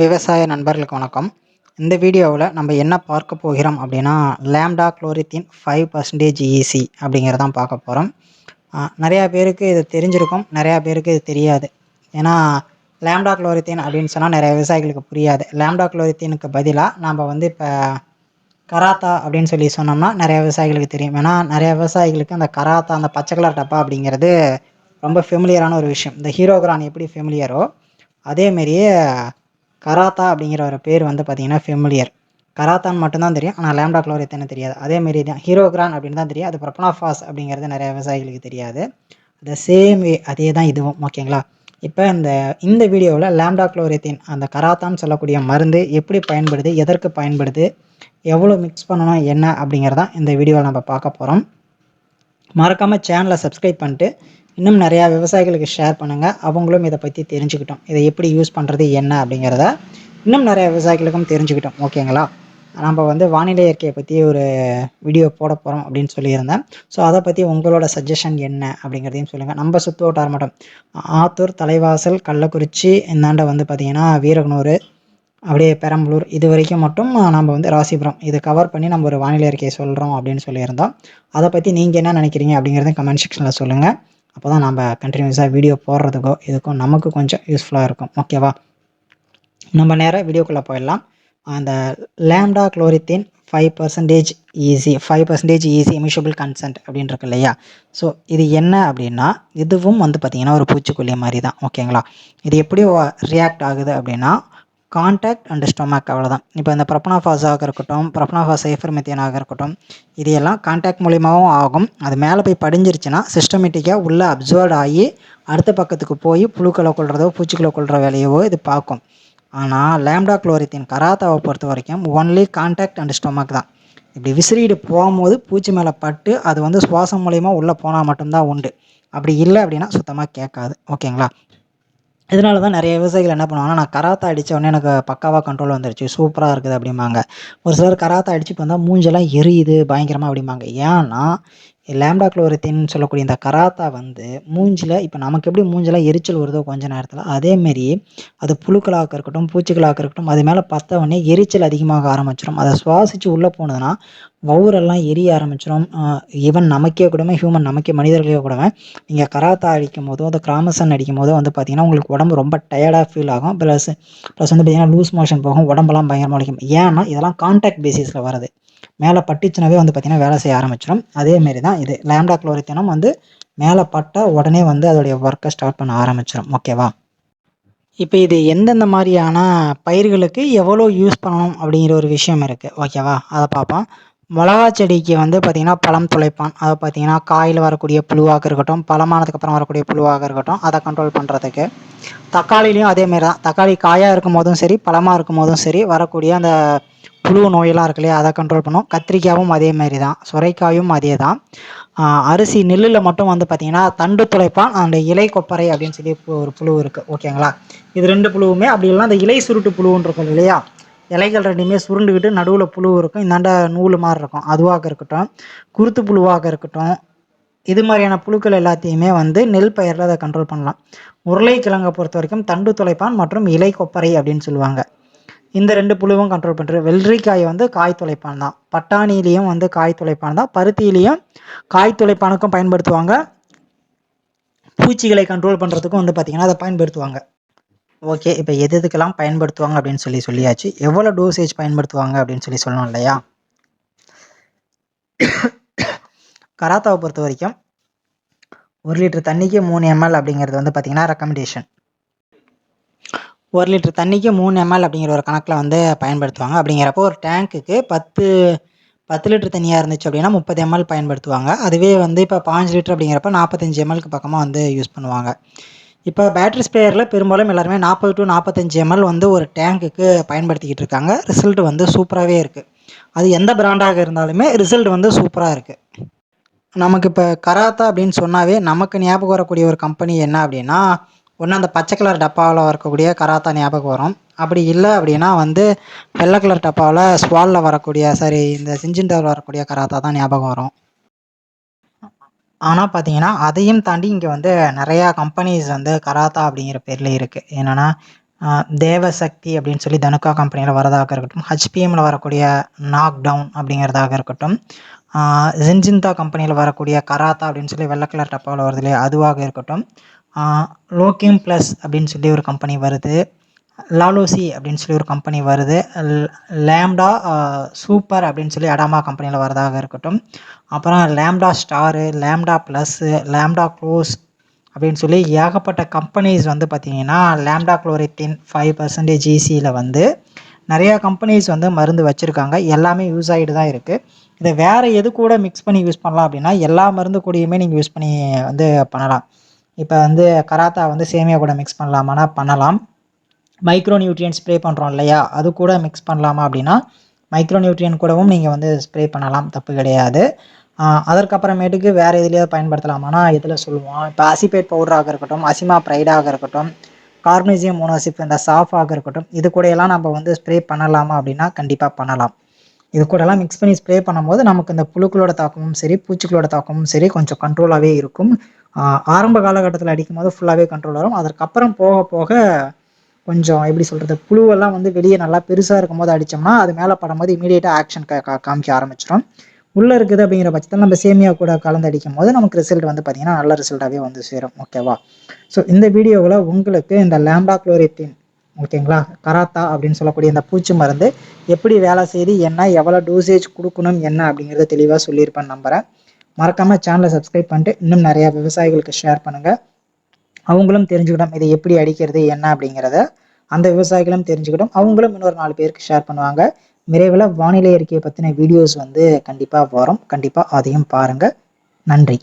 விவசாய நண்பர்களுக்கு வணக்கம். இந்த வீடியோவில் நம்ம என்ன பார்க்க போகிறோம் அப்படின்னா lambda cyhalothrin five percentage EC அப்படிங்கிறதான் பார்க்க போகிறோம் நிறையா பேருக்கு இது தெரிஞ்சிருக்கும் நிறையா பேருக்கு இது தெரியாது. ஏன்னா லேம்டா குளோரித்தின் அப்படின்னு சொன்னால் நிறைய விவசாயிகளுக்கு புரியாது. லேம்டா குளோரித்தினுக்கு பதிலாக நம்ம வந்து இப்போ கராத்தா அப்படின்னு சொல்லி சொன்னோம்னா நிறைய விவசாயிகளுக்கு தெரியும். ஏன்னா நிறைய விவசாயிகளுக்கு அந்த கராத்தா அந்த பச்சை கலர் டப்பா அப்படிங்கிறது ரொம்ப ஃபெமிலியரான ஒரு விஷயம். இந்த ஹீரோகிரான் எப்படி ஃபெமிலியரோ அதேமாரியே கராத்தா அப்படிங்கிற ஒரு பேர் வந்து பார்த்திங்கன்னா ஃபெமிலியர் கராத்தான்னு மட்டும்தான் தெரியும் ஆனால் லேம்டா குளோரித்தன்னு தெரியாது. அதேமாரி தான் ஹீரோகிரான் அப்படின்னு தான் தெரியும். அது பிரப்பனாஃபாஸ் அப்படிங்கிறது நிறைய விவசாயிகளுக்கு தெரியாது. த சேம் வே அதே தான் இதுவும் ஓகேங்களா இப்போ இந்த இந்த வீடியோவில் லேம்டா குளோரித்தின் அந்த கராத்தான்னு சொல்லக்கூடிய மருந்து எப்படி பயன்படுது எதற்கு பயன்படுது எவ்வளோ மிக்ஸ் பண்ணணும் என்ன அப்படிங்கிறதான் இந்த வீடியோவில் நம்ம பார்க்க போகிறோம் மறக்காமல் சேனலை சப்ஸ்கிரைப் பண்ணிட்டு இன்னும் நிறையா விவசாயிகளுக்கு ஷேர் பண்ணுங்கள் அவங்களும் இதை பற்றி தெரிஞ்சுக்கிட்டோம். இதை எப்படி யூஸ் பண்ணுறது என்ன அப்படிங்கிறத இன்னும் நிறையா விவசாயிகளுக்கும் தெரிஞ்சுக்கிட்டோம். ஓகேங்களா நம்ம வந்து வானிலை இயற்கையை பற்றி ஒரு வீடியோ போட போகிறோம் அப்படின்னு சொல்லியிருந்தேன். ஸோ அதை பற்றி உங்களோட சஜஷன் என்ன அப்படிங்கிறதையும் சொல்லுங்கள் நம்ம சுற்று வட்டார மட்டும். ஆத்தூர் தலைவாசல் கள்ளக்குறிச்சி இந்தாண்ட வந்து பார்த்திங்கன்னா வீரகனூர் அப்படியே பெரம்பலூர் இது வரைக்கும் மட்டும் நம்ம வந்து ராசிபுரம். இதை கவர் பண்ணி நம்ம ஒரு வானிலை அறிக்கையை சொல்கிறோம் அப்படின்னு சொல்லியிருந்தோம். அதை பற்றி நீங்கள் என்ன நினைக்கிறீங்க அப்படிங்கிறத கமெண்ட் செக்ஷனில் சொல்லுங்கள் அப்போ தான் நம்ம கண்டினியூஸாக வீடியோ போடுறதுக்கோ இதுக்கும் நமக்கு கொஞ்சம் யூஸ்ஃபுல்லாக இருக்கும். ஓகேவா நம்ம நேராக வீடியோக்குள்ளே போயிடலாம். அந்த lambda cyhalothrin five percentage EC five percentage EC emulsifiable concentrate அப்படின்னு இருக்கு இல்லையா? ஸோ இது என்ன அப்படின்னா இதுவும் வந்து பார்த்திங்கன்னா ஒரு பூச்சிக்கொல்லி மாதிரி தான். ஓகேங்களா இது எப்படி ரியாக்ட் ஆகுது அப்படின்னா கான்டாக்ட் அண்ட் ஸ்டொமக் அவ்வளோதான் இப்போ இந்த ப்ரப்பனாஃபாஸாக இருக்கட்டும் ப்ரப்பனாஃபாஸ் சைஃபர்மெத்தியனாக இருக்கட்டும் இது எல்லாம் கான்டாக்ட் மூலியமாகவும் ஆகும். அது மேலே போய் படிஞ்சிருச்சுன்னா சிஸ்டமேட்டிக்காக உள்ளே அப்சர்வ் ஆகி அடுத்த பக்கத்துக்கு போய் புழுக்களை கொள்றதோ பூச்சிக்களை கொள்கிற வேலையவோ இது பார்க்கும். ஆனால் லேம்டா குளோரித்தின் கராத்தாவை பொறுத்த வரைக்கும் ஒன்லி கான்டாக்ட் அண்ட் ஸ்டொமக் தான். இப்படி விசிறிட்டு போகும்போது பூச்சி மேலே பட்டு அது வந்து சுவாசம் மூலயமா உள்ளே போனால் மட்டும்தான் உண்டு. அப்படி இல்லை அப்படின்னா சுத்தமாக கேட்காது. ஓகேங்களா? இதனால தான் நிறைய விவசாயிகள் என்ன பண்ணுவாங்கன்னா நான் கராத்தா அடித்த உடனே எனக்கு பக்காவாக கண்ட்ரோல் வந்துருச்சு. சூப்பராக இருக்குது அப்படிம்பாங்க. ஒரு சிலர் கராத்தா அடிச்சுட்டு வந்தால் மூஞ்செல்லாம் எரியுது பயங்கரமாக அப்படிம்பாங்க. ஏன்னா லேம்டா குளோரத்தின்னு சொல்லக்கூடிய இந்த கராத்தா வந்து மூஞ்சில் இப்போ நமக்கு எப்படி மூஞ்செல்லாம் எரிச்சல் வருதோ கொஞ்ச நேரத்தில் அதேமாரி அது புழுக்களாக இருக்கட்டும் பூச்சிகளாக இருக்கட்டும் அது மேலே பற்ற உடனே எரிச்சல் அதிகமாக ஆரம்பிச்சிடும் அதை சுவாசித்து உள்ளே போனதுன்னா வவுரெல்லாம் எரிய ஆரம்பிச்சிடும் ஈவன் நமக்கே கூடவே ஹியூமன் நமக்கே மனிதர்களே கூடவே நீங்கள் கராத்தா அடிக்கும் போதோ அந்த கிராமசன் அடிக்கும் போதோ வந்து பார்த்திங்கன்னா உங்களுக்கு உடம்பு ரொம்ப டயர்டாக ஃபீல் ஆகும். ப்ளஸ் ப்ளஸ் வந்து பார்த்தீங்கன்னா லூஸ் மோஷன் போகும் உடம்பெல்லாம் பயங்கரமாக வலிக்கும். ஏன்னா இதெல்லாம் கான்டாக்ட் பேசிஸில் வருது மேலே பட்டுச்சுனாவே வந்து பார்த்திங்கன்னா வேலை செய்ய ஆரம்பிச்சிடும் அதேமாரி தான் இது. லேம்டா குளோரித்தனம் வந்து மேலே பட்டால் உடனே வந்து அதோடைய ஒர்க்கை ஸ்டார்ட் பண்ண ஆரம்பிச்சிடும் ஓகேவா இப்போ இது எந்தெந்த மாதிரியான பயிர்களுக்கு எவ்வளோ யூஸ் பண்ணணும் அப்படிங்கிற ஒரு விஷயம் இருக்குது ஓகேவா அதை பார்ப்போம் மிளகா செடிக்கு வந்து பார்த்திங்கன்னா பழம் துளைப்பான். அதை பார்த்திங்கன்னா காயில் வரக்கூடிய புழுவாக இருக்கட்டும் பழமானதுக்கப்புறம் வரக்கூடிய புழுவாக இருக்கட்டும் அதை கண்ட்ரோல் பண்ணுறதுக்கு தக்காளிலையும் அதேமாரி தான் தக்காளி காயாக இருக்கும் போதும் சரி பழமாக இருக்கும் போதும் சரி வரக்கூடிய அந்த புழு நோயெல்லாம் இருக்கு இல்லையா அதை கண்ட்ரோல் பண்ணும். கத்திரிக்காயும் அதேமாரி தான் சுரைக்காயும் அதே தான் அரிசி நெல்லில் மட்டும் வந்து பார்த்திங்கன்னா தண்டு துளைப்பான் அந்த இலை கொப்பரை அப்படின்னு சொல்லி ஒரு புழு இருக்குது ஓகேங்களா? இது ரெண்டு புழுவுமே அப்படி இல்லைன்னா அந்த இலை சுருட்டு புழுன்னு இருக்கும் இல்லையா? இலைகள் ரெண்டுமே சுருண்டுக்கிட்டு நடுவில் புழு இருக்கும். இந்தாண்ட நூல் மாதிரி இருக்கும். அதுவாக இருக்கட்டும். குருத்து புழுவாக இருக்கட்டும். இது மாதிரியான புழுக்கள் எல்லாத்தையுமே வந்து நெல் பயிரில் அதை கண்ட்ரோல் பண்ணலாம். உருளைக்கிழங்கை பொறுத்த வரைக்கும் தண்டு துளைப்பான் மற்றும் இலை கொப்பரை அப்படின்னு சொல்லுவாங்க. இந்த ரெண்டு புழுவும் கண்ட்ரோல் பண்ணுறது வெள்ளரிக்காய் வந்து காய் துளைப்பான் தான். பட்டாணிலையும் வந்து காய் துளைப்பான் தான். பருத்திலையும் காய் துளைப்பானுக்கும் பயன்படுத்துவாங்க. பூச்சிகளை கண்ட்ரோல் பண்ணுறதுக்கும் வந்து பார்த்திங்கன்னா அதை பயன்படுத்துவாங்க. ஓகே இப்போ எது எதுக்கெல்லாம் பயன்படுத்துவாங்க அப்படின்னு சொல்லி சொல்லியாச்சு. எவ்வளோ டோசேஜ் பயன்படுத்துவாங்க அப்படின்னு சொல்லி சொல்லணும் இல்லையா? கராத்தாவை பொறுத்த வரைக்கும் ஒரு லிட்டர் தண்ணிக்கு மூணு எம்எல் அப்படிங்கிறது வந்து பார்த்திங்கன்னா ரெக்கமெண்டேஷன் ஒரு லிட்டர் தண்ணிக்கு மூணு எம்எல் அப்படிங்கிற ஒரு கணக்கில் வந்து பயன்படுத்துவாங்க. அப்படிங்கிறப்போ ஒரு டேங்க்குக்கு பத்து பத்து லிட்டர் தண்ணியாக இருந்துச்சு அப்படின்னா முப்பது எம்எல் பயன்படுத்துவாங்க. அதுவே வந்து இப்போ பாஞ்சு லிட்டர் அப்படிங்கிறப்ப நாற்பத்தஞ்சு எம்எல்க்கு பக்கமாக வந்து யூஸ் பண்ணுவாங்க. இப்போ பேட்ரி ஸ்ப்ரேயரில் பெரும்பாலும் எல்லாருமே நாற்பது டு நாற்பத்தஞ்சு எம்எல் வந்து ஒரு டேங்க்குக்கு பயன்படுத்திக்கிட்டு இருக்காங்க. ரிசல்ட் வந்து சூப்பராகவே இருக்குது அது எந்த பிராண்டாக இருந்தாலுமே ரிசல்ட் வந்து சூப்பராக இருக்குது நமக்கு இப்போ கராத்தா அப்படின்னு சொன்னாவே நமக்கு ஞாபகம் வரக்கூடிய ஒரு கம்பெனி என்ன அப்படின்னா ஒன்று அந்த பச்சை கலர் டப்பாவில் வரக்கூடிய கராத்தா ஞாபகம் வரும். அப்படி இல்லை அப்படின்னா வந்து வெள்ளை கலர் டப்பாவில் ஸ்வாலில் வரக்கூடிய சாரி இந்த சிஞ்சின்டாவில் வரக்கூடிய கராத்தா தான் ஞாபகம் வரும். ஆனால் பார்த்தீங்கன்னா அதையும் தாண்டி இங்கே வந்து நிறையா கம்பெனிஸ் வந்து கராத்தா அப்படிங்கிற பேரில் இருக்குது என்னென்னா தேவசக்தி அப்படின்னு சொல்லி தனுக்கா கம்பெனியில் வரதாக இருக்கட்டும் ஹச்பிஎம்மில் வரக்கூடிய நாக் டவுன் அப்படிங்கிறதாக இருக்கட்டும் ஜின்ஜிந்தா கம்பெனியில் வரக்கூடிய கராத்தா அப்படின்னு சொல்லி வெள்ளை கலர் டப்பாவில் வருது இல்லையா அதுவாக இருக்கட்டும் லோக்கிங் ப்ளஸ் அப்படின்னு சொல்லி ஒரு கம்பெனி வருது. லாலோசி அப்படின்னு சொல்லி ஒரு கம்பெனி வருது. லேம்டா சூப்பர் அப்படின்னு சொல்லி அடாமா கம்பெனியில் வரதாக இருக்கட்டும். அப்புறம் lambda star lambda plus lambda close அப்படின்னு சொல்லி ஏகப்பட்ட கம்பெனிஸ் வந்து பார்த்திங்கன்னா லேம்டா குளோரிட்டின் ஃபைவ் பர்சன்டேஜ் ஈசியில் வந்து நிறையா கம்பெனிஸ் வந்து மருந்து வச்சுருக்காங்க. எல்லாமே யூஸ் ஆகிட்டு தான் இருக்குது இதை வேறு எது கூட மிக்ஸ் பண்ணி யூஸ் பண்ணலாம் அப்படின்னா எல்லா மருந்து கூடயுமே நீங்கள் யூஸ் பண்ணி வந்து பண்ணலாம். இப்போ வந்து கராத்தா வந்து சேமியா கூட மிக்ஸ் பண்ணலாமானா பண்ணலாம். மைக்ரோ நியூட்ரியன் ஸ்ப்ரே பண்ணுறோம் இல்லையா? அது கூட மிக்ஸ் பண்ணலாமா அப்படின்னா மைக்ரோ நியூட்ரியன் கூடவும் நீங்கள் வந்து ஸ்ப்ரே பண்ணலாம். தப்பு கிடையாது. அதற்கப்புறமேட்டுக்கு வேறு எதுலேயாவது பயன்படுத்தலாமானா இதில் சொல்லுவோம். இப்போ அசிபேட் பவுடராக இருக்கட்டும் அசிமா ப்ரைடாக இருக்கட்டும் கார்னிசியம் மோனோசிப் இந்த சாஃபாக இருக்கட்டும் இது கூடையெல்லாம் நம்ம வந்து ஸ்ப்ரே பண்ணலாமா அப்படின்னா கண்டிப்பாக பண்ணலாம். இது கூடலாம் மிக்ஸ் பண்ணி ஸ்ப்ரே பண்ணும்போது நமக்கு இந்த புழுக்களோட தாக்கமும் சரி பூச்சிகளோட தாக்கமும் சரி கொஞ்சம் கண்ட்ரோலாகவே இருக்கும். ஆரம்ப காலகட்டத்தில் அடிக்கும் போது ஃபுல்லாகவே கண்ட்ரோல் வரும். அதற்கப்புறம் போக போக கொஞ்சம் எப்படி சொல்கிறது புழுவெல்லாம் வந்து வெளியே நல்லா பெருசாக இருக்கும் போது அடித்தோம்னா அது மேலே படும்போது இமீடியட்டாக ஆக்ஷன் காமிக்க ஆரம்பிச்சிடும் உள்ளே இருக்குது அப்படிங்கிற பட்சத்தில் நம்ம சேமியா கூட கலந்து அடிக்கும் போது நமக்கு ரிசல்ட் வந்து பார்த்திங்கன்னா நல்ல ரிசல்ட்டாகவே வந்து சேரும். ஓகேவா ஸோ இந்த வீடியோவில் உங்களுக்கு இந்த லேம்பா குளோரித்தின் ஓகேங்களா கராத்தா அப்படின்னு சொல்லக்கூடிய இந்த பூச்சி மருந்து எப்படி வேலை செய்து என்ன எவ்வளோ டோசேஜ் கொடுக்கணும் என்ன அப்படிங்கிறத தெளிவாக சொல்லியிருப்பேன் நம்புகிறேன் மறக்காமல் சேனலை சப்ஸ்கிரைப் பண்ணிட்டு இன்னும் நிறையா விவசாயிகளுக்கு ஷேர் பண்ணுங்கள் அவங்களும் தெரிஞ்சுக்கிட்டோம் இதை எப்படி அடிக்கிறது என்ன அப்படிங்கிறத. அந்த விவசாயிகளும் தெரிஞ்சுக்கிட்டோம் அவங்களும் இன்னொரு நாலு பேருக்கு ஷேர் பண்ணுவாங்க. விரைவில் வானிலை அறிக்கையை பற்றின வீடியோஸ் வந்து கண்டிப்பாக வரும். கண்டிப்பாக அதையும் பாருங்கள் நன்றி.